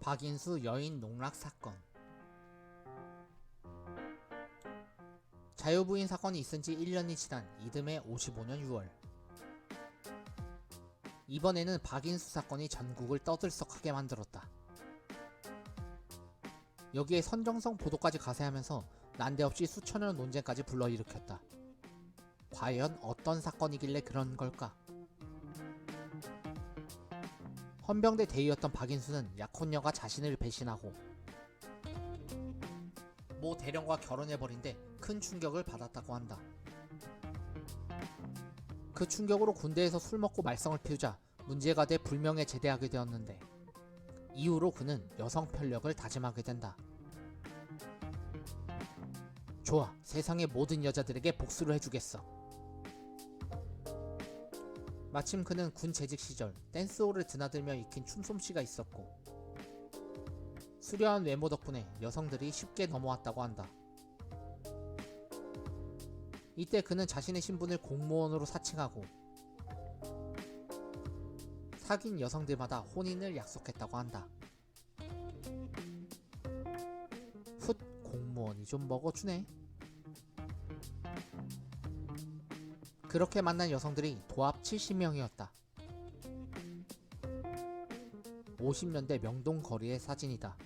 박인수 여인 농락 사건 자유부인 사건이 있은 지 1년이 지난 이듬해 55년 6월 이번에는 박인수 사건이 전국을 떠들썩하게 만들었다. 여기에 선정성 보도까지 가세하면서 난데없이 수천여 논쟁까지 불러일으켰다. 과연 어떤 사건이길래 그런 걸까? 헌병대 대위였던 박인수는 약혼녀가 자신을 배신하고 모 대령과 결혼해버린 데 큰 충격을 받았다고 한다. 그 충격으로 군대에서 술 먹고 말썽을 피우자 문제가 돼 불명예 제대하게 되었는데 이후로 그는 여성 편력을 다짐하게 된다. 좋아, 세상의 모든 여자들에게 복수를 해주겠어. 마침 그는 군 재직 시절 댄스홀을 드나들며 익힌 춤솜씨가 있었고 수려한 외모 덕분에 여성들이 쉽게 넘어왔다고 한다. 이때 그는 자신의 신분을 공무원으로 사칭하고 사귄 여성들마다 혼인을 약속했다고 한다. 훗 공무원이 좀 먹어주네. 그렇게 만난 여성들이 도합 70명이었다. 50년대 명동 거리의 사진이다.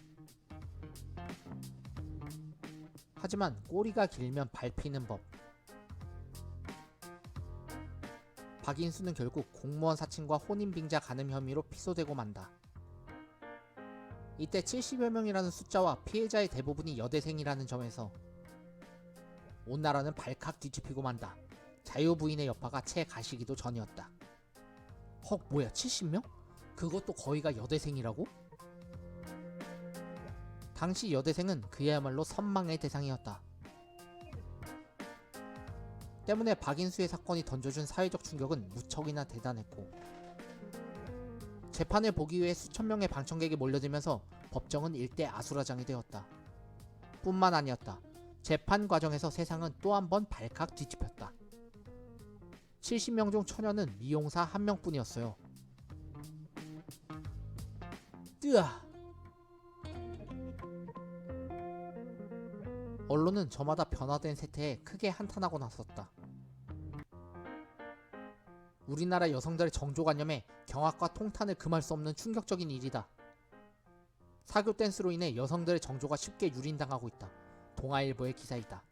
하지만 꼬리가 길면 밟히는 법. 박인수는 결국 공무원 사칭과 혼인빙자 간음 혐의로 피소되고 만다. 이때 70여 명이라는 숫자와 피해자의 대부분이 여대생이라는 점에서 온 나라는 발칵 뒤집히고 만다. 자유부인의 여파가 채 가시기도 전이었다. 헉 뭐야 70명? 그것도 거의가 여대생이라고? 당시 여대생은 그야말로 선망의 대상이었다. 때문에 박인수의 사건이 던져준 사회적 충격은 무척이나 대단했고 재판을 보기 위해 수천 명의 방청객이 몰려들면서 법정은 일대 아수라장이 되었다. 뿐만 아니었다. 재판 과정에서 세상은 또 한 번 발칵 뒤집혔다. 70명 중 처녀는 미용사 한 명뿐이었어요. 뜨아! 언론은 저마다 변화된 세태에 크게 한탄하고 나섰다. 우리나라 여성들의 정조관념에 경악과 통탄을 금할 수 없는 충격적인 일이다. 사교 댄스로 인해 여성들의 정조가 쉽게 유린당하고 있다. 동아일보의 기사이다.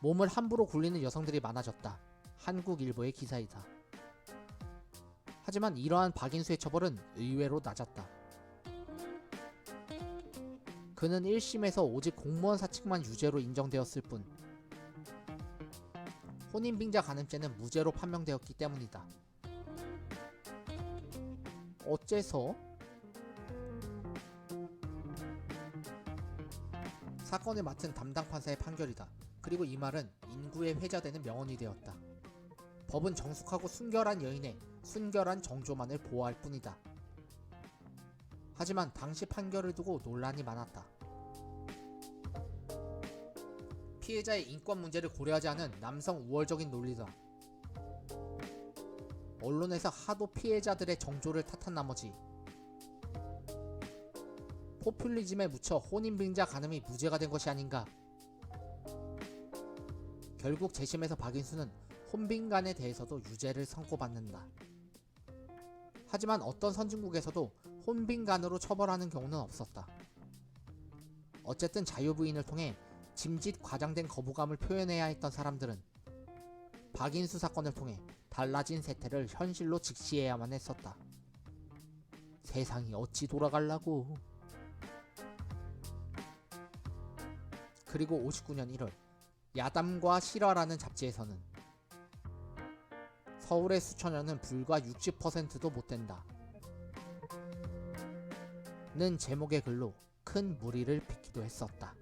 몸을 함부로 굴리는 여성들이 많아졌다. 한국일보의 기사이다. 하지만 이러한 박인수의 처벌은 의외로 낮았다. 그는 1심에서 오직 공무원 사측만 유죄로 인정되었을 뿐 혼인빙자 간음죄는 무죄로 판명되었기 때문이다. 어째서? 사건을 맡은 담당 판사의 판결이다. 그리고 이 말은 인구에 회자되는 명언이 되었다. 법은 정숙하고 순결한 여인의 순결한 정조만을 보호할 뿐이다. 하지만 당시 판결을 두고 논란이 많았다. 피해자의 인권 문제를 고려하지 않은 남성 우월적인 논리다. 언론에서 하도 피해자들의 정조를 탓한 나머지 포퓰리즘에 묻혀 혼인빙자 간음이 무죄가 된 것이 아닌가. 결국 재심에서 박인수는 혼빈간에 대해서도 유죄를 선고받는다. 하지만 어떤 선진국에서도 혼빈간으로 처벌하는 경우는 없었다. 어쨌든 자유부인을 통해 짐짓 과장된 거부감을 표현해야 했던 사람들은 박인수 사건을 통해 달라진 세태를 현실로 직시해야만 했었다. 세상이 어찌 돌아갈라고. 그리고 59년 1월 야담과 실화라는 잡지에서는 서울의 수천여는 불과 60%도 못 된다. 는 제목의 글로 큰 무리를 빚기도 했었다.